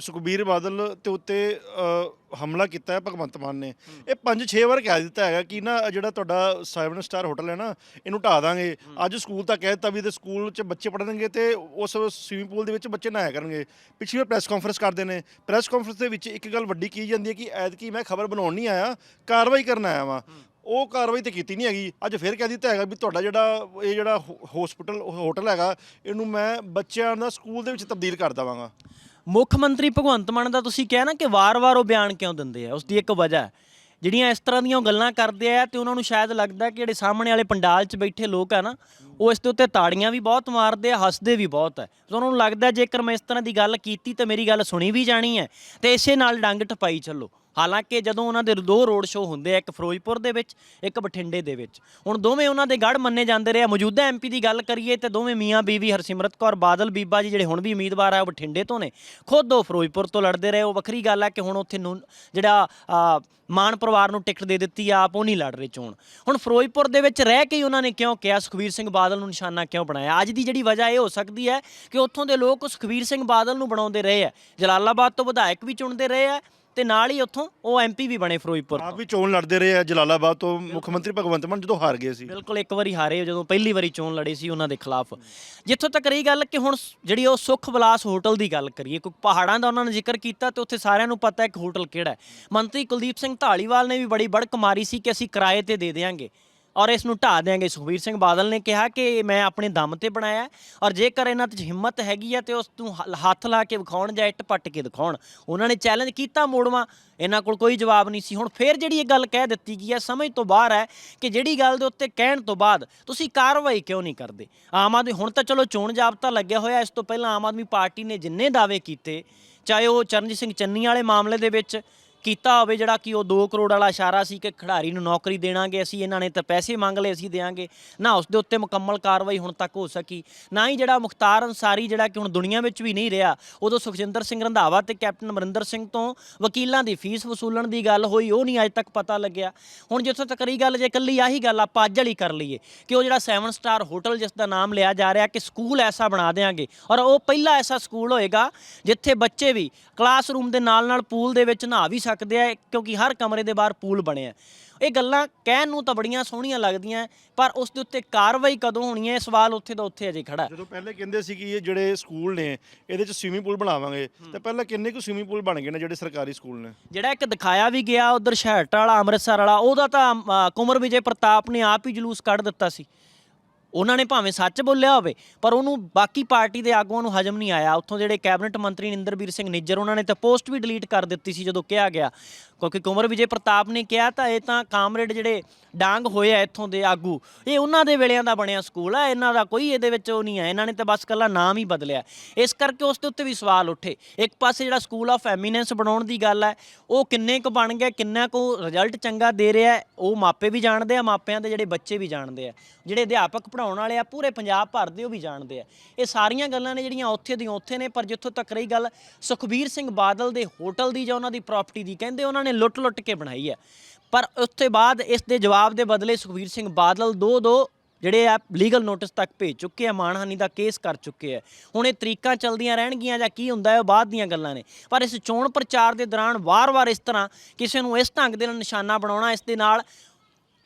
ਸੁਖਬੀਰ ਬਾਦਲ ਤੇ ਉੱਤੇ ਅ, ਹਮਲਾ ਕੀਤਾ ਹੈ ਭਗਵੰਤ ਮਾਨ ਨੇ। ਇਹ ਪੰਜ ਛੇ ਵਾਰ ਕਹਿ ਦਿੱਤਾ ਹੈਗਾ ਕਿ ਨਾ ਜਿਹੜਾ ਤੁਹਾਡਾ 7 ਸਟਾਰ ਹੋਟਲ ਹੈ ਨਾ ਇਹਨੂੰ ਢਾ ਦਾਂਗੇ। ਅੱਜ ਸਕੂਲ ਤਾਂ ਕਹਿ ਦਿੱਤਾ ਵੀ ਤੇ ਸਕੂਲ 'ਚ ਬੱਚੇ ਪੜ੍ਹਨਗੇ ਤੇ ਉਸ ਸਵੀਮਿੰਗ ਪੂਲ ਦੇ ਵਿੱਚ ਬੱਚੇ ਨਹਾਇਆ ਕਰਨਗੇ। ਪਿਛਲੀ ਵਾਰ ਪ੍ਰੈਸ ਕਾਨਫਰੰਸ ਕਰਦੇ ਨੇ। ਪ੍ਰੈਸ ਕਾਨਫਰੰਸ ਦੇ ਵਿੱਚ ਇੱਕ ਗੱਲ ਵੱਡੀ ਕੀ ਜਾਂਦੀ ਹੈ ਕਿ ਐਤਕੀ ਮੈਂ ਖਬਰ ਬਣਾਉਣ ਨਹੀਂ ਆਇਆ ਕਾਰਵਾਈ ਕਰਨ ਆਇਆ ਵਾਂ। ਉਹ ਕਾਰਵਾਈ ਤੇ ਕੀਤੀ ਨਹੀਂ ਹੈਗੀ। ਅੱਜ ਫਿਰ ਕਹਿ ਦਿੱਤਾ ਹੈਗਾ ਵੀ ਤੁਹਾਡਾ ਜਿਹੜਾ ਇਹ ਜਿਹੜਾ ਹਸਪੀਟਲ ਹੋਟਲ ਹੈਗਾ ਇਹਨੂੰ ਮੈਂ ਬੱਚਿਆਂ ਦਾ ਸਕੂਲ ਦੇ ਵਿੱਚ ਤਬਦੀਲ ਕਰ ਦੇਵਾਂਗਾ। ਮੁੱਖ ਮੰਤਰੀ ਭਗਵੰਤ ਮਾਨ ਦਾ ਤੁਸੀਂ ਕਿਹਾ ਨਾ ਕਿ ਵਾਰ-ਵਾਰ ਉਹ ਬਿਆਨ ਕਿਉਂ ਦਿੰਦੇ ਆ ਉਸ ਦੀ ਇੱਕ ਵਜ੍ਹਾ ਹੈ। ਜਿਹੜੀਆਂ ਇਸ ਤਰ੍ਹਾਂ ਦੀਆਂ ਉਹ ਗੱਲਾਂ ਕਰਦੇ ਆ ਤੇ ਉਹਨਾਂ ਨੂੰ ਸ਼ਾਇਦ ਲੱਗਦਾ ਕਿ ਜਿਹੜੇ ਸਾਹਮਣੇ ਵਾਲੇ ਪੰਡਾਲ 'ਚ ਬੈਠੇ ਲੋਕ ਆ ਨਾ, ਉਹ ਇਸ ਦੇ ਉੱਤੇ ਤਾੜੀਆਂ ਵੀ ਬਹੁਤ ਮਾਰਦੇ ਆ, ਹੱਸਦੇ ਵੀ ਬਹੁਤ ਹੈ ਤੇ ਉਹਨਾਂ ਨੂੰ ਲੱਗਦਾ ਜੇਕਰ ਮੈਂ ਇਸ ਤਰ੍ਹਾਂ ਦੀ ਗੱਲ ਕੀਤੀ ਤਾਂ ਮੇਰੀ ਗੱਲ ਸੁਣੀ ਵੀ ਜਾਣੀ ਹੈ, ਤੇ ਇਸੇ ਨਾਲ ਡੰਗ ਟਪਾਈ ਚੱਲੋ। ਹਾਲਾਂਕਿ ਜਦੋਂ ਉਹਨਾਂ ਦੇ ਦੋ ਰੋਡ ਸ਼ੋਅ ਹੁੰਦੇ ਆ ਇੱਕ ਫਿਰੋਜ਼ਪੁਰ ਦੇ ਵਿੱਚ ਇੱਕ ਬਠਿੰਡੇ ਦੇ ਵਿੱਚ। ਹੁਣ ਦੋਵੇਂ ਉਹਨਾਂ ਦੇ ਗੜ ਮੰਨੇ ਜਾਂਦੇ ਰਹੇ ਆ। ਮੌਜੂਦਾ ਐਮਪੀ ਦੀ ਗੱਲ ਕਰੀਏ ਤੇ ਦੋਵੇਂ ਮੀਆਂ ਬੀਵੀ ਹਰਸਿਮਰਤ ਕੌਰ ਬਾਦਲ ਬੀਬਾ ਜੀ ਜਿਹੜੇ ਹੁਣ ਵੀ ਉਮੀਦਵਾਰ ਆ ਉਹ ਬਠਿੰਡੇ ਤੋਂ ਨੇ। ਖੁਦ ਉਹ ਫਿਰੋਜ਼ਪੁਰ ਤੋਂ ਲੜਦੇ ਰਹੇ। ਉਹ ਵੱਖਰੀ ਗੱਲ ਹੈ ਕਿ ਹੁਣ ਉੱਥੇ ਨੂੰ ਜਿਹੜਾ ਆ, ਮਾਨ ਪਰਿਵਾਰ ਨੂੰ ਟਿਕਟ ਦੇ ਦਿੱਤੀ ਆ, ਆਪ ਉਹ ਨਹੀਂ ਲੜ ਰਹੇ ਚੋਣ। ਹੁਣ ਫਿਰੋਜ਼ਪੁਰ ਦੇ ਵਿੱਚ ਰਹਿ ਕੇ ਹੀ ਉਹਨਾਂ ਨੇ ਕਿਉਂ ਕਿਹਾ? ਸੁਖਵੀਰ ਸਿੰਘ ਬਾਦਲ ਨੂੰ ਨਿਸ਼ਾਨਾ ਕਿਉਂ ਬਣਾਇਆ? ਅੱਜ ਦੀ ਜਿਹੜੀ ਵਜ੍ਹਾ ਇਹ ਹੋ ਸਕਦੀ ਹੈ ਕਿ ਉੱਥੋਂ ਦੇ ਲੋਕ ਸੁਖਵੀਰ ਸਿੰਘ ਬਾਦਲ ਨੂੰ ਬਣਾਉਂਦੇ ਰਹੇ ਆ। ਜਲਾਲਾਬਾਦ ਤੋਂ ਵਿਧਾਇਕ ਵੀ ਚੁਣਦੇ ਰਹੇ ਆ। ਤੇ ਨਾਲ ਹੀ ਉੱਥੋਂ ਉਹ ਐਮਪੀ ਵੀ ਬਣੇ ਫਿਰੋਜ਼ਪੁਰ ਆਪ ਤੋਂ। ਵੀ ਚੋਣ ਲੜਦੇ ਰਹੇ ਆ ਜਲਾਲਾਬਾਦ ਤੋਂ ਮੁੱਖ ਮੰਤਰੀ ਭਗਵੰਤ ਮਾਨ ਜਦੋਂ ਹਾਰ ਗਏ ਸੀ। ਬਿਲਕੁਲ ਇੱਕ ਵਾਰੀ ਹਾਰੇ ਜਦੋਂ ਪਹਿਲੀ ਵਾਰੀ ਚੋਣ ਲੜੇ ਸੀ ਉਹਨਾਂ ਦੇ ਖਿਲਾਫ। ਜਿੱਥੋਂ ਤੱਕ ਰਹੀ ਗੱਲ ਕਿ ਹੁਣ ਸ- ਜਿਹੜੀ ਉਹ ਸੁਖ ਵਿਲਾਸ ਹੋਟਲ ਦੀ ਗੱਲ ਕਰੀਏ ਕੋਈ ਪਹਾੜਾਂ ਦਾ ਉਹਨਾਂ ਨੇ ਜ਼ਿਕਰ ਕੀਤਾ ਤੇ ਉੱਥੇ ਸਾਰਿਆਂ ਨੂੰ ਪਤਾ ਹੈ ਕਿ ਹੋਟਲ ਕਿਹੜਾ ਹੈ। ਮੰਤਰੀ ਕੁਲਦੀਪ ਸਿੰਘ ਢਾਲੀਵਾਲ ਨੇ ਵੀ ਬੜੀ ਬੜਕ ਮਾਰੀ ਸੀ ਕਿ ਅਸੀਂ ਕਿਰਾਏ ਤੇ ਦੇ ਦੇਵਾਂਗੇ ਔਰ ਇਸ ਨੂੰ ਢਾ ਦੇਾਂਗੇ ਸੁਖਬੀਰ ਸਿੰਘ ਬਾਦਲ ਨੇ ਕਿਹਾ ਕਿ ਮੈਂ ਆਪਣੇ ਦਮ ਤੇ ਬਣਾਇਆ ਔਰ ਜੇਕਰ ਇਹਨਾਂ 'ਚ ਹਿੰਮਤ ਹੈਗੀ ਹੈ ਤੇ ਉਸ ਨੂੰ ਹ- ਹੱਥ ਲਾ ਕੇ ਵਿਖਾਉਣ ਜਾਂ ਇੱਟ ਪੱਟ ਕੇ ਦਿਖਾਉਣ, ਉਹਨਾਂ ਨੇ ਚੈਲੰਜ ਕੀਤਾ ਮੋੜਵਾ। ਇਹਨਾਂ ਕੋਲ ਕੋਈ ਜਵਾਬ ਨਹੀਂ ਸੀ। ਹੁਣ ਫੇਰ ਜਿਹੜੀ ਇਹ ਗੱਲ ਕਹਿ ਦਿੱਤੀ ਗਈ ਹੈ ਸਮਝ ਤੋਂ ਬਾਹਰ ਹੈ ਕਿ ਜਿਹੜੀ ਗੱਲ ਦੇ ਉੱਤੇ ਕਹਿਣ ਤੋਂ ਬਾਅਦ ਤੁਸੀਂ ਕਾਰਵਾਈ ਕਿਉਂ ਨਹੀਂ ਕਰਦੇ? ਆਮ ਆਦਮੀ, ਹੁਣ ਤਾਂ ਚਲੋ ਚੋਣ ਜਾਬਤਾ ਲੱਗਿਆ ਹੋਇਆ, ਇਸ ਤੋਂ ਪਹਿਲਾਂ ਆਮ ਆਦਮੀ ਪਾਰਟੀ ਨੇ ਜਿੰਨੇ ਦਾਅਵੇ ਕੀਤੇ, ਚਾਹੇ ਉਹ ਚਰਨਜੀਤ ਸਿੰਘ ਚੰਨੀ ਵਾਲੇ ਮਾਮਲੇ ਦੇ ਵਿੱਚ ਕੀਤਾ ਹੋਵੇ ਜਿਹੜਾ ਕਿ ਉਹ 2 ਕਰੋੜ ਵਾਲਾ ਇਸ਼ਾਰਾ ਸੀ ਕਿ ਖਿਡਾਰੀ ਨੂੰ ਨੌਕਰੀ ਦੇਣਾਗੇ, ਅਸੀਂ ਇਹਨਾਂ ਨੇ ਤਾਂ ਪੈਸੇ ਮੰਗ ਲਏ ਅਸੀਂ ਦੇਾਂਗੇ, ਨਾ ਉਸ ਦੇ ਉੱਤੇ ਮੁਕੰਮਲ ਕਾਰਵਾਈ ਹੁਣ ਤੱਕ ਹੋ ਸਕੀ, ਨਾ ਹੀ ਜਿਹੜਾ ਮੁਖਤਾਰ ਅਨਸਾਰੀ ਜਿਹੜਾ ਕਿ ਹੁਣ ਦੁਨੀਆ ਵਿੱਚ ਵੀ ਨਹੀਂ ਰਿਹਾ, ਉਦੋਂ ਸੁਖਜਿੰਦਰ ਸਿੰਘ ਰੰਧਾਵਾ ਤੇ ਕੈਪਟਨ ਅਮਰਿੰਦਰ ਸਿੰਘ ਤੋਂ ਵਕੀਲਾਂ ਦੀ ਫੀਸ ਵਸੂਲਣ ਦੀ ਗੱਲ ਹੋਈ, ਉਹ ਨਹੀਂ ਅਜੇ ਤੱਕ ਪਤਾ ਲੱਗਿਆ। ਹੁਣ ਜਿੱਥੋਂ ਤੱਕ ਰਹੀ ਗੱਲ, ਜੇ ਇਕੱਲੀ ਆਹੀ ਗੱਲ, ਆਪਾਂ ਅੱਜ ਵਾਲੀ ਕਰ ਲਈਏ ਕਿ ਉਹ ਜਿਹੜਾ 7 ਸਟਾਰ ਹੋਟਲ ਜਿਸ ਦਾ ਨਾਮ ਲਿਆ ਜਾ ਰਿਹਾ ਕਿ ਸਕੂਲ ਐਸਾ ਬਣਾ ਦੇਾਂਗੇ ਔਰ ਉਹ ਪਹਿਲਾ ਐਸਾ ਸਕੂਲ ਹੋਏਗਾ ਜਿੱਥੇ ਬੱਚੇ ਵੀ ਕਲਾਸਰੂਮ ਦੇ ਨਾਲ ਨਾਲ ਪੂਲ ਦੇ ਵਿੱਚ ਨਹਾ ਵੀ ਸਕਦੇ ਆ ਕਿਉਂਕਿ ਹਰ ਕਮਰੇ ਦੇ ਬਾਹਰ ਪੂਲ ਬਣਿਆ ਇਹ ਗੱਲਾਂ ਕਹਿਣ ਨੂੰ ਤਾਂ ਬੜੀਆਂ ਸੋਹਣੀਆਂ ਲੱਗਦੀਆਂ ਪਰ ਉਸ ਦੇ ਉੱਤੇ ਕਾਰਵਾਈ ਕਦੋਂ ਹੋਣੀ ਹੈ ਇਹ ਸਵਾਲ ਉੱਥੇ ਦਾ ਉੱਥੇ ਅਜੇ ਖੜਾ। ਜਦੋਂ ਪਹਿਲੇ ਕਹਿੰਦੇ ਸੀ ਕਿ ਇਹ ਜਿਹੜੇ ਸਕੂਲ ਨੇ ਇਹਦੇ ਚ ਸਵਿਮਿੰਗ ਪੂਲ ਬਣਾਵਾਂਗੇ ਤੇ ਪਹਿਲਾਂ ਕਿੰਨੇ ਕੁ ਸਵਿਮਿੰਗ ਪੂਲ ਬਣ ਗਏ ਨੇ ਜਿਹੜੇ ਸਰਕਾਰੀ ਸਕੂਲ ਨੇ? ਜਿਹੜਾ ਇੱਕ ਦਿਖਾਇਆ ਵੀ ਗਿਆ ਉਧਰ ਸ਼ਹਿਰਟ ਵਾਲਾ ਅੰਮ੍ਰਿਤਸਰ ਵਾਲਾ ਉਹਦਾ ਤਾਂ ਅ, ਕੁੰਵਰ ਵਿਜੇ ਪ੍ਰਤਾਪ ਨੇ ਆਪ ਹੀ ਜਲੂਸ ਕੱਢ ਦਿੱਤਾ ਸੀ। ਉਹਨਾਂ ਨੇ ਭਾਵੇਂ ਸੱਚ ਬੋਲਿਆ ਹੋਵੇ, ਪਰ ਉਹਨੂੰ ਬਾਕੀ ਪਾਰਟੀ ਦੇ ਆਗੂਆਂ ਨੂੰ ਹਜਮ ਨਹੀਂ ਆਇਆ। ਉੱਥੋਂ ਜਿਹੜੇ ਕੈਬਨਿਟ ਮੰਤਰੀ ਨਿੰਦਰਬੀਰ ਸਿੰਘ ਨਿੱਜਰ, ਉਹਨਾਂ ਨੇ ਤਾਂ ਪੋਸਟ ਵੀ ਡਿਲੀਟ ਕਰ ਦਿੱਤੀ ਸੀ ਜਦੋਂ ਕਿਹਾ ਗਿਆ। ਕਿਉਂਕਿ ਕੁੰਵਰ ਵਿਜੇ ਪ੍ਰਤਾਪ ਨੇ ਕਿਹਾ ਤਾਂ ਇਹ ਤਾਂ ਕਾਮਰੇਡ ਜਿਹੜੇ ਡਾਂਗ ਹੋਏ ਆ ਇੱਥੋਂ ਦੇ ਆਗੂ, ਇਹ ਉਹਨਾਂ ਦੇ ਵੇਲਿਆਂ ਦਾ ਬਣਿਆ ਸਕੂਲ ਆ, ਇਹਨਾਂ ਦਾ ਕੋਈ ਇਹਦੇ ਵਿੱਚ ਉਹ ਨਹੀਂ ਹੈ ਇਹਨਾਂ ਨੇ ਤਾਂ ਬਸ ਕੱਲਾ ਨਾਮ ਹੀ ਬਦਲਿਆ। ਇਸ ਕਰਕੇ ਉਸ ਦੇ ਉੱਤੇ ਵੀ ਸਵਾਲ ਉੱਠੇ। ਇੱਕ ਪਾਸੇ ਜਿਹੜਾ ਸਕੂਲ ਆਫ ਐਮੀਨੈਂਸ ਬਣਾਉਣ ਦੀ ਗੱਲ ਹੈ ਉਹ ਕਿੰਨੇ ਕੁ ਬਣ ਗਿਆ, ਕਿੰਨਾ ਕੁ ਰਿਜ਼ਲਟ ਚੰਗਾ ਦੇ ਰਿਹਾ, ਉਹ ਮਾਪੇ ਵੀ ਜਾਣਦੇ ਆ, ਮਾਪਿਆਂ ਦੇ ਜਿਹੜੇ ਬੱਚੇ ਵੀ ਜਾਣਦੇ ਆ। ਜਿਹੜੇ ਅਧਿਆਪਕ ਪੜਾਉਣ ਵਾਲੇ ਆ, ਪੂਰੇ ਪੰਜਾਬ ਭਰ ਦੇ, ਉਹ ਵੀ ਜਾਣਦੇ ਆ। ਇਹ ਸਾਰੀਆਂ ਗੱਲਾਂ ਨੇ ਜਿਹੜੀਆਂ ਉੱਥੇ ਦੀਆਂ ਉੱਥੇ ਨੇ, ਪਰ ਜਿੱਥੋਂ ਤੱਕ ਰਹੀ ਗੱਲ, ਸੁਖਬੀਰ ਸਿੰਘ ਬਾਦਲ ਦੇ ਹੋਟਲ ਦੀ ਜਾਂ ਉਹਨਾਂ ਦੀ ਪ੍ਰਾਪਰਟੀ ਦੀ, ਕਹਿੰਦੇ ਉਹਨਾਂ ਨੇ ਲੁੱਟ-ਲੁੱਟ ਕੇ ਬਣਾਈ ਹੈ ਪਰ ਉਸ ਤੋਂ ਬਾਅਦ ਇਸ ਦੇ ਜਵਾਬ ਦੇ ਬਦਲੇ ਸੁਖਬੀਰ ਸਿੰਘ ਬਾਦਲ ਦੋ ਦੋ ਜਿਹੜੇ ਆ ਲੀਗਲ ਨੋਟਿਸ ਤੱਕ ਭੇਜ ਚੁੱਕੇ ਆ, ਮਾਨਹਾਨੀ ਦਾ ਕੇਸ ਕਰ ਚੁੱਕੇ ਆ। ਹੁਣ ਇਹ ਤਰੀਕਾਂ ਚੱਲਦੀਆਂ ਰਹਿਣਗੀਆਂ ਜਾਂ ਕੀ ਹੁੰਦਾ ਹੈ, ਉਹ ਬਾਅਦ ਦੀਆਂ ਗੱਲਾਂ ਨੇ। ਪਰ ਇਸ ਚੋਣ ਪ੍ਰਚਾਰ ਦੇ ਦੌਰਾਨ ਵਾਰ-ਵਾਰ ਇਸ ਤਰ੍ਹਾਂ ਕਿਸੇ ਨੂੰ ਇਸ ਢੰਗ ਦੇ ਨਾਲ ਨਿਸ਼ਾਨਾ ਬਣਾਉਣਾ, ਇਸ ਦੇ ਨਾਲ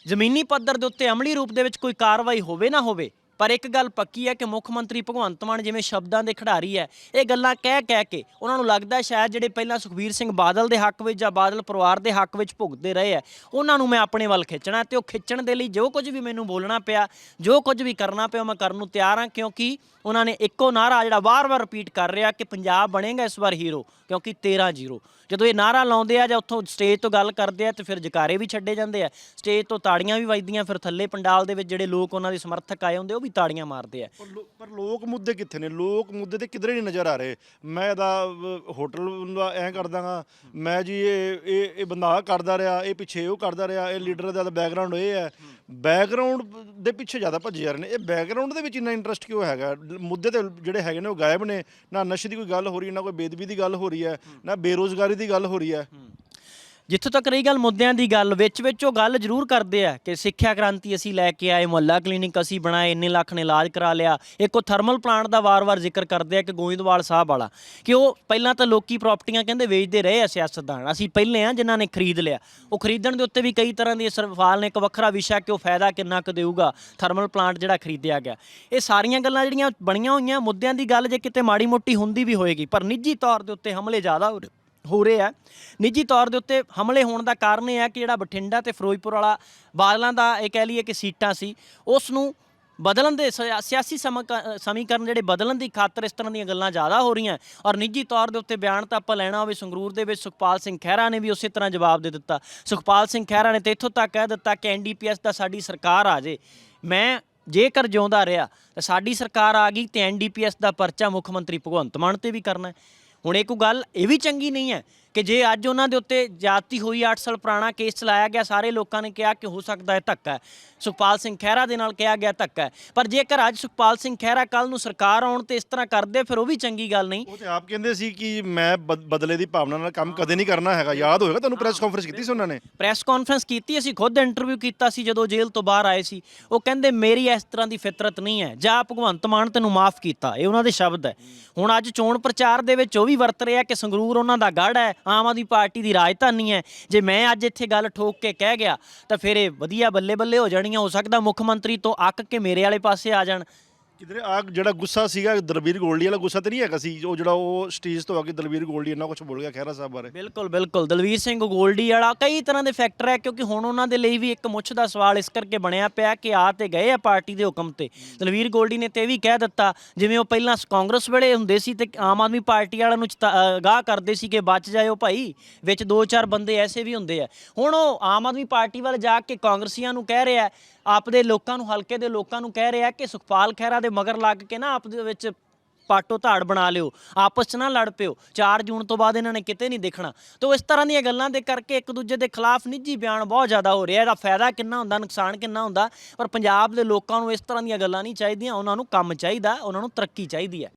ਜ਼ਮੀਨੀ ਪੱਧਰ ਦੇ ਉੱਤੇ ਅਮਲੀ ਰੂਪ ਦੇ ਵਿੱਚ ਕੋਈ ਕਾਰਵਾਈ ਹੋਵੇ ਨਾ ਹੋਵੇ, ਪਰ ਇੱਕ ਗੱਲ ਪੱਕੀ ਹੈ ਕਿ ਮੁੱਖ ਮੰਤਰੀ ਭਗਵੰਤ ਮਾਨ ਜਿਵੇਂ ਸ਼ਬਦਾਂ ਦੇ ਖਿਡਾਰੀ ਹੈ, ਇਹ ਗੱਲਾਂ ਕਹਿ ਕਹਿ ਕੇ ਉਹਨਾਂ ਨੂੰ ਲੱਗਦਾ ਸ਼ਾਇਦ ਜਿਹੜੇ ਪਹਿਲਾਂ ਸੁਖਬੀਰ ਸਿੰਘ ਬਾਦਲ ਦੇ ਹੱਕ ਵਿੱਚ ਜਾਂ ਬਾਦਲ ਪਰਿਵਾਰ ਦੇ ਹੱਕ ਵਿੱਚ ਭੁਗਤਦੇ ਰਹੇ ਹੈ, ਉਹਨਾਂ ਨੂੰ ਮੈਂ ਆਪਣੇ ਵੱਲ ਖਿੱਚਣਾ ਤੇ ਉਹ ਖਿੱਚਣ ਦੇ ਲਈ ਜੋ ਕੁਝ ਵੀ ਮੈਨੂੰ ਬੋਲਣਾ ਪਿਆ, ਜੋ ਕੁਝ ਵੀ ਕਰਨਾ ਪਿਆ ਮੈਂ ਕਰਨ ਨੂੰ ਤਿਆਰ ਹਾਂ ਕਿਉਂਕਿ ਉਹਨਾਂ ਨੇ ਇੱਕੋ ਨਾਰਾ ਜਿਹੜਾ ਵਾਰ-ਵਾਰ ਰਿਪੀਟ ਕਰ ਰਿਹਾ ਕਿ ਪੰਜਾਬ ਬਣੇਗਾ ਇਸ ਵਾਰ ਹੀਰੋ ਕਿਉਂਕਿ 13-0 ਜਦੋਂ ਇਹ ਨਾਰਾ ਲਾਉਂਦੇ ਆ ਜਾਂ ਉੱਥੋਂ ਸਟੇਜ ਤੋਂ ਗੱਲ ਕਰਦੇ ਆ ਤੇ ਫਿਰ ਜਕਾਰੇ ਵੀ ਛੱਡੇ ਜਾਂਦੇ ਆ। ਸਟੇਜ ਤੋਂ ਤਾੜੀਆਂ ਵੀ ਵੱਜਦੀਆਂ ਫਿਰ ਥੱਲੇ ਪੰਡਾਲ ਦੇ ਵਿੱਚ ਜਿਹੜੇ ਲੋਕ ਉਹਨਾਂ ਦੇ ਸਮਰਥਕ ਆਏ ਹੁੰਦੇ ਉਹ ਵੀ ਤਾੜੀਆਂ ਮਾਰਦੇ ਆ। ਪਰ ਲੋ- ਪਰ ਲੋਕ ਮੁੱਦੇ ਕਿੱਥੇ ਨੇ? ਲੋਕ ਮੁੱਦੇ ਤੇ ਕਿਧਰੇ ਨਹੀਂ ਨਜ਼ਰ ਆ ਰਹੇ। ਮੈਂ ਇਹਦਾ ਅਹ, ਹੋਟਲ ਦਾ ਐਂ ਕਰ ਦਾਂਗਾ ਮੈਂ ਜੀ ਇਹ ਇਹ ਇਹ ਬੰਦਾ ਆਹ ਕਰਦਾ ਰਿਹਾ ਇਹ ਪਿੱਛੇ ਉਹ ਕਰਦਾ ਰਿਹਾ ਇਹ ਲੀਡਰ ਦਾ ਬੈਕਗ੍ਰਾਉਂਡ ਇਹ ਹੈ। ਬੈਕਗ੍ਰਾਉਂਡ ਦੇ ਪਿੱਛੇ ਜ਼ਿਆਦਾ ਭੱਜੇ ਜਾ ਰਹੇ ਨੇ। ਇਹ ਬੈਕਗ੍ਰਾਉਂਡ ਦੇ ਵਿੱਚ ਇੰਨਾ ਇੰਟਰਸਟ ਕਿਉਂ ਹੈਗਾ? ਮੁੱਦੇ ਤੇ ਜਿਹੜੇ ਹੈਗੇ ਨੇ ਉਹ ਗਾਇਬ ਨੇ। ਨਾ ਨਸ਼ੇ ਦੀ ਕੋਈ ਗੱਲ ਹੋ ਰਹੀ ਹੈ ਨਾ ਕੋਈ ਬੇਦਬੀ ਦੀ ਗੱਲ ਹੋ ਰਹੀ ਹੈ ਨਾ ਬੇਰੋਜ਼ਗਾਰੀ ਦੀ ਗੱਲ ਹੋ ਰਹੀ ਹੈ। ਜਿੱਥੋਂ ਤੱਕ ਰਹੀ ਗੱਲ ਮੁੱਦਿਆਂ ਦੀ ਗੱਲ, ਵਿੱਚ ਵਿੱਚ ਉਹ ਗੱਲ ਜ਼ਰੂਰ ਕਰਦੇ ਆ ਕਿ ਸਿੱਖਿਆ ਕ੍ਰਾਂਤੀ ਅਸੀਂ ਲੈ ਕੇ ਆਏ, ਮੁਹੱਲਾ ਕਲੀਨਿਕ ਅਸੀਂ ਬਣਾਏ, ਇੰਨੇ ਲੱਖ ਨੇ ਇਲਾਜ ਕਰਾ ਲਿਆ। ਇੱਕ ਉਹ ਥਰਮਲ ਪਲਾਂਟ ਦਾ ਵਾਰ-ਵਾਰ ਜ਼ਿਕਰ ਕਰਦੇ ਆ ਕਿ ਗੋਇੰਦਵਾਲ ਸਾਹਿਬ ਵਾਲਾ, ਕਿ ਉਹ ਪਹਿਲਾਂ ਤਾਂ ਲੋਕੀ ਪ੍ਰਾਪਰਟੀਆਂ ਕਹਿੰਦੇ ਵੇਚਦੇ ਰਹੇ ਆ ਸਿਆਸਤਦਾਨ ਅਸੀਂ ਪਹਿਲੇ ਆ ਜਿਨ੍ਹਾਂ ਨੇ ਖਰੀਦ ਲਿਆ। ਉਹ ਖਰੀਦਣ ਦੇ ਉੱਤੇ ਵੀ ਕਈ ਤਰ੍ਹਾਂ ਦੀ ਸਰਫਾਲ ਨੇ ਇੱਕ ਵੱਖਰਾ ਵਿਸ਼ਾ ਕਿ ਉਹ ਫਾਇਦਾ ਕਿੰਨਾ ਕੁ ਦੇਊਗਾ, ਥਰਮਲ ਪਲਾਂਟ ਜਿਹੜਾ ਖਰੀਦਿਆ ਗਿਆ। ਇਹ ਸਾਰੀਆਂ ਗੱਲਾਂ ਜਿਹੜੀਆਂ ਬਣੀਆਂ ਹੋਈਆਂ, ਮੁੱਦਿਆਂ ਦੀ ਗੱਲ ਜੇ ਕਿਤੇ ਮਾੜੀ ਮੋਟੀ ਹੁੰਦੀ ਵੀ ਹੋਏਗੀ, ਪਰ ਨਿੱਜੀ ਤੌਰ ਦੇ ਉੱਤੇ ਹਮਲੇ ਜ਼ਿਆਦਾ ਹੋ ਰਹੇ। ਹੋ ਰਹੇ ਆ। ਨਿੱਜੀ ਤੌਰ ਦੇ ਉੱਤੇ ਹਮਲੇ ਹੋਣ ਦਾ ਕਾਰਨ ਇਹ ਹੈ ਕਿ ਜਿਹੜਾ ਬਠਿੰਡਾ ਤੇ ਫਿਰੋਜ਼ਪੁਰ ਵਾਲਾ ਬਾਦਲਾਂ ਦਾ ਇਹ ਕਹਿ ਲਈਏ ਕਿ ਸੀਟਾਂ ਸੀ ਉਸ ਨੂੰ ਬਦਲਣ ਦੇ ਸਿਆ- ਸਿਆਸੀ ਸਮਕ- ਸਮੀਕਰਨ ਜਿਹੜੇ ਬਦਲਣ ਦੀ ਖਾਤਰ ਇਸ ਤਰ੍ਹਾਂ ਦੀਆਂ ਗੱਲਾਂ ਜ਼ਿਆਦਾ ਹੋ ਰਹੀਆਂ ਔਰ ਨਿੱਜੀ ਤੌਰ ਦੇ ਉੱਤੇ ਬਿਆਨ ਤਾਂ ਆਪਾਂ ਲੈਣਾ ਹੋਵੇ ਸੰਗਰੂਰ ਦੇ ਵਿੱਚ, ਸੁਖਪਾਲ ਸਿੰਘ ਖਹਿਰਾ ਨੇ ਵੀ ਉਸੇ ਤਰ੍ਹਾਂ ਜਵਾਬ ਦੇ ਦਿੱਤਾ। ਸੁਖਪਾਲ ਸਿੰਘ ਖਹਿਰਾ ਨੇ ਤੇ ਇੱਥੋਂ ਤੱਕ ਕਹਿ ਦਿੱਤਾ ਕਿ ਐਨਡੀਪੀਐਸ ਦਾ ਸਾਡੀ ਸਰਕਾਰ ਆ ਜੇ। ਮੈਂ ਜੇਕਰ ਜਿਉਂਦਾ ਰਿਹਾ ਤਾਂ ਸਾਡੀ ਸਰਕਾਰ ਆ ਗਈ ਤੇ ਐਨਡੀਪੀਐਸ ਦਾ ਪਰਚਾ ਮੁੱਖ ਮੰਤਰੀ ਭਗਵੰਤ ਮਾਨ ਤੇ ਵੀ ਕਰਨਾ ਹੈ। ਹੁਣ ਇੱਕ ਗੱਲ ਇਹ ਵੀ ਚੰਗੀ ਨਹੀਂ ਹੈ ਕਿ ਜੇ ਅੱਜ ਉਹਨਾਂ ਦੇ ਉੱਤੇ ਜਾਤੀ ਹੋਈ 8 ਸਾਲ ਪੁਰਾਣਾ ਕੇਸ ਚਲਾਇਆ ਗਿਆ ਸਾਰੇ ਲੋਕਾਂ ਨੇ ਕਿਹਾ ਕਿ ਹੋ ਸਕਦਾ ਹੈ ਧੱਕਾ ਸੁਖਪਾਲ ਸਿੰਘ ਖਹਿਰਾ ਦੇ ਨਾਲ ਕਿਹਾ ਗਿਆ ਧੱਕਾ ਪਰ ਜੇਕਰ ਅੱਜ ਸੁਖਪਾਲ ਸਿੰਘ ਖਹਿਰਾ ਕੱਲ ਨੂੰ ਸਰਕਾਰ ਆਉਣ ਤੇ ਇਸ ਤਰ੍ਹਾਂ ਕਰਦੇ ਫਿਰ ਉਹ ਵੀ ਚੰਗੀ ਗੱਲ ਨਹੀਂ। ਉਹ ਤੇ ਆਪ ਕਹਿੰਦੇ ਸੀ ਕਿ ਮੈਂ ਬਦ- ਬਦਲੇ ਦੀ ਭਾਵਨਾ ਨਾਲ ਕੰਮ ਕਦੇ ਨਹੀਂ ਕਰਨਾ ਹੈਗਾ। ਯਾਦ ਹੋਏਗਾ ਤੁਹਾਨੂੰ ਪ੍ਰੈਸ ਕਾਨਫਰੰਸ ਕੀਤੀ ਸੀ ਉਹਨਾਂ ਨੇ? ਪ੍ਰੈਸ ਕਾਨਫਰੰਸ ਕੀਤੀ ਅਸੀਂ ਖੁਦ ਇੰਟਰਵਿਊ ਕੀਤਾ ਸੀ ਜਦੋਂ ਜੇਲ੍ਹ ਤੋਂ ਬਾਹਰ ਆਏ ਸੀ। ਉਹ ਕਹਿੰਦੇ ਮੇਰੀ ਇਸ ਤਰ੍ਹਾਂ ਦੀ ਫਿਤਰਤ ਨਹੀਂ ਹੈ। ਜਾਂ ਭਗਵੰਤ ਮਾਨ ਤੈਨੂੰ ਮਾਫ ਕੀਤਾ। ਇਹ ਉਹਨਾਂ ਦੇ ਸ਼ਬਦ ਹੈ। ਹੁਣ ਅੱਜ ਚੋਣ ਪ੍ਰਚਾਰ ਦੇ ਵਿੱਚ ਉਹ ਵੀ ਵਰਤ ਰਿਹਾ ਕਿ ਸੰਗਰੂਰ ਉਹਨਾਂ ਦਾ ਗੜ੍ਹ ਹੈ। ਆਮ ਆਦਮੀ ਪਾਰਟੀ ਦੀ ਰਾਜਧਾਨੀ ਹੈ। ਜੇ ਮੈਂ ਅੱਜ ਇੱਥੇ ਗੱਲ ਠੋਕ ਕੇ ਕਹਿ ਗਿਆ, ਤਾਂ ਫਿਰ ਇਹ ਵਧੀਆ ਬੱਲੇ ਬੱਲੇ ਹੋ ਜਾਣੀਆਂ। ਹੋ ਸਕਦਾ ਮੁੱਖ ਮੰਤਰੀ ਤੋਂ ਅੱਕ ਕੇ ਮੇਰੇ ਵਾਲੇ ਪਾਸੇ ਆ ਜਾਣ। ਕਿਧਰੇ ਆ ਜਿਹੜਾ ਗੁੱਸਾ ਸੀਗਾ ਦਲਬੀਰ ਗੋਲਡੀ ਵਾਲਾ ਗੁੱਸਾ ਤੇ ਨਹੀਂ ਹੈਗਾ ਸੀ? ਉਹ ਜਿਹੜਾ ਉਹ ਸਟੇਜ ਤੋਂ ਆ ਕੇ ਦਲਬੀਰ ਗੋਲਡੀ ਇੰਨਾ ਕੁਝ ਬੋਲ ਗਿਆ ਖਹਿਰਾ ਸਾਹਿਬ ਬਾਰੇ। ਬਿਲਕੁਲ ਬਿਲਕੁਲ। ਦਲਵੀਰ ਸਿੰਘ ਗੋਲਡੀ ਵਾਲਾ ਕਈ ਤਰ੍ਹਾਂ ਦੇ ਫੈਕਟਰ ਹੈ ਕਿਉਂਕਿ ਹੁਣ ਉਹਨਾਂ ਦੇ ਲਈ ਵੀ ਇੱਕ ਮੁੱਛ ਦਾ ਸਵਾਲ ਇਸ ਕਰਕੇ ਬਣਿਆ ਪਿਆ ਕਿ ਆ ਤੇ ਗਏ ਆ ਪਾਰਟੀ ਦੇ ਹੁਕਮ ਤੇ। ਦਲਵੀਰ ਗੋਲਡੀ ਨੇ ਤੇ ਇਹ ਵੀ ਕਹਿ ਦਿੱਤਾ ਜਿਵੇਂ ਉਹ ਪਹਿਲਾਂ ਕਾਂਗਰਸ ਵੇਲੇ ਹੁੰਦੇ ਸੀ ਤੇ ਆਮ ਆਦਮੀ ਪਾਰਟੀ ਵਾਲਿਆਂ ਨੂੰ ਚੇਤਾ- ਅ, ਅਗਾਹ ਕਰਦੇ ਸੀ ਕਿ ਬਚ ਜਾਇਓ ਭਾਈ ਵਿੱਚ ਦੋ ਚਾਰ ਬੰਦੇ ਐਸੇ ਵੀ ਹੁੰਦੇ ਆ। ਹੁਣ ਉਹ ਆਮ ਆਦਮੀ ਪਾਰਟੀ ਵੱਲ ਜਾ ਕੇ ਕਾਂਗਰਸੀਆਂ ਨੂੰ ਕਹਿ ਰਿਹਾ ਆਪਦੇ ਲੋਕਾਂ ਨੂੰ ਹਲਕੇ ਦੇ ਲੋਕਾਂ ਨੂੰ ਕਹਿ ਰਿਹਾ ਕਿ ਸੁਖਪਾਲ ਖਹਿਰਾ ਦੇ ਮਗਰ ਲੱਗ ਕੇ ਨਾ ਆਪ ਦੇ ਵਿੱਚ ਪਾਟੋ ਧਾੜ ਬਣਾ ਲਿਓ, ਆਪਸ 'ਚ ਨਾ ਲੜ ਪਿਓ। 4 ਜੂਨ ਤੋਂ ਬਾਅਦ ਇਹਨਾਂ ਨੇ ਕਿਤੇ ਨਹੀਂ ਦੇਖਣਾ। ਤੋ ਇਸ ਤਰ੍ਹਾਂ ਦੀਆਂ ਗੱਲਾਂ ਦੇ ਕਰਕੇ ਇੱਕ ਦੂਜੇ ਦੇ ਖਿਲਾਫ ਨਿੱਜੀ ਬਿਆਨ ਬਹੁਤ ਜ਼ਿਆਦਾ ਹੋ ਰਿਹਾ। ਇਹਦਾ ਫਾਇਦਾ ਕਿੰਨਾ ਹੁੰਦਾ, ਨੁਕਸਾਨ ਕਿੰਨਾ ਹੁੰਦਾ, ਪਰ ਪੰਜਾਬ ਦੇ ਲੋਕਾਂ ਨੂੰ ਇਸ ਤਰ੍ਹਾਂ ਦੀਆਂ ਗੱਲਾਂ ਨਹੀਂ ਚਾਹੀਦੀਆਂ। ਉਹਨਾਂ ਨੂੰ ਕੰਮ ਚਾਹੀਦਾ, ਉਹਨਾਂ ਨੂੰ ਤਰੱਕੀ ਚਾਹੀਦੀ ਹੈ।